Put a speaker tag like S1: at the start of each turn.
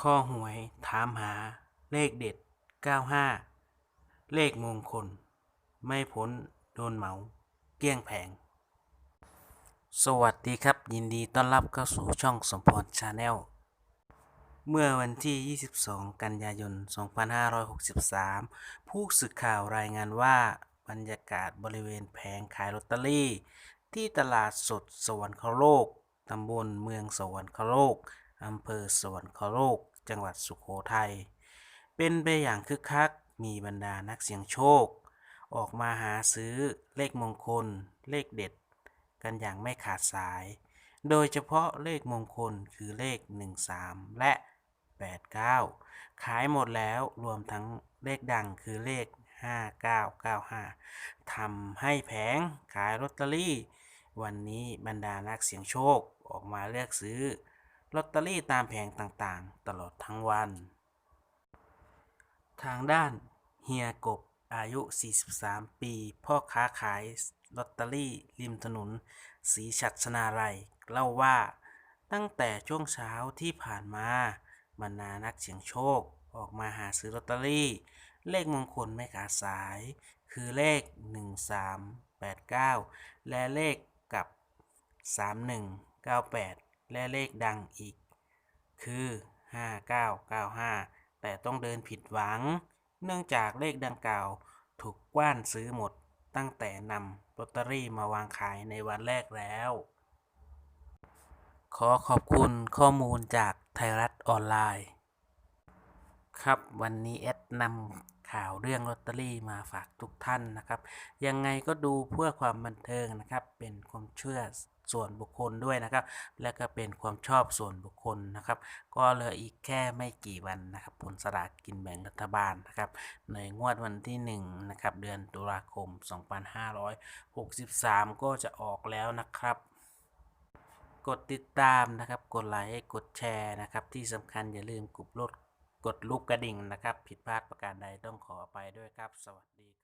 S1: ข้อหวยถามหาเลขเด็ด 95 เลขมงคล ไม่พ้นโดนเหมา เกลี้ยงแผง สวัสดีครับ ยินดีต้อนรับเข้าสู่ช่องสมพรชาแนล เมื่อวันที่ 22 กันยายน 2563 ผู้สื่อข่าวรายงานว่าบรรยากาศบริเวณแผงขายลอตเตอรี่ ที่ตลาดสดสวรรคโลกตำบลเมืองสวรรคโลก อำเภอสวรรคโลก จังหวัดสุโขทัย เป็นไปอย่างคึกคัก มีบรรดานักเสี่ยงโชค ออกมาหาซื้อเลขมงคล เลขเด็ด กันอย่างไม่ขาดสาย โดยเฉพาะเลขมงคลคือเลข 13 และ 89 ขายหมดแล้วรวมทั้งเลขดังคือเลข 5995 ทำให้แผงขายลอตเตอรี่ วันนี้บรรดานักเสี่ยงโชคออกมาเลือกซื้อ ลอตเตอรี่ตามแผงต่างๆ ตลอดทั้งวัน ทางด้านเฮียกบอายุ 43 ปี พ่อค้าขายลอตเตอรี่ริมถนนศรีชัชนาลัยเล่าว่าตั้งแต่ช่วงเช้าที่ผ่านมาบรรดานักเสี่ยงโชคออกมาหาซื้อลอตเตอรี่ เลขมงคลไม่ขาดสาย คือเลข 1389 และเลขกับ 3198 และเลขดังอีก คือ 5995 แต่ต้องเดินผิดหวัง เนื่องจากเลขดังกล่าวถูกกว้านซื้อหมดตั้งแต่นำลอตเตอรี่มาวางขายในวันแรกแล้ว ขอขอบคุณข้อมูลจากไทยรัฐออนไลน์ ครับวันนี้แอดนำ ข่าวเรื่องลอตเตอรี่มาฝากทุกท่านนะครับ ยังไงก็ดูเพื่อความบันเทิงนะครับ เป็นความเชื่อส่วนบุคคลด้วยนะครับ และก็เป็นความชอบส่วนบุคคลนะครับ ก็เหลืออีกแค่ไม่กี่วันนะครับ ผลสลากกินแบ่งรัฐบาลนะครับ ในงวดวันที่ 1 นะครับ เดือนตุลาคม 2563 ก็จะออกแล้วนะครับกดติดตามนะครับ กดไลค์ กดแชร์นะครับ ที่สำคัญอย่าลืมกดลด กดลูกกระดิ่งนะครับ ผิดพลาดประการใดต้องขอไปด้วยครับ สวัสดีครับ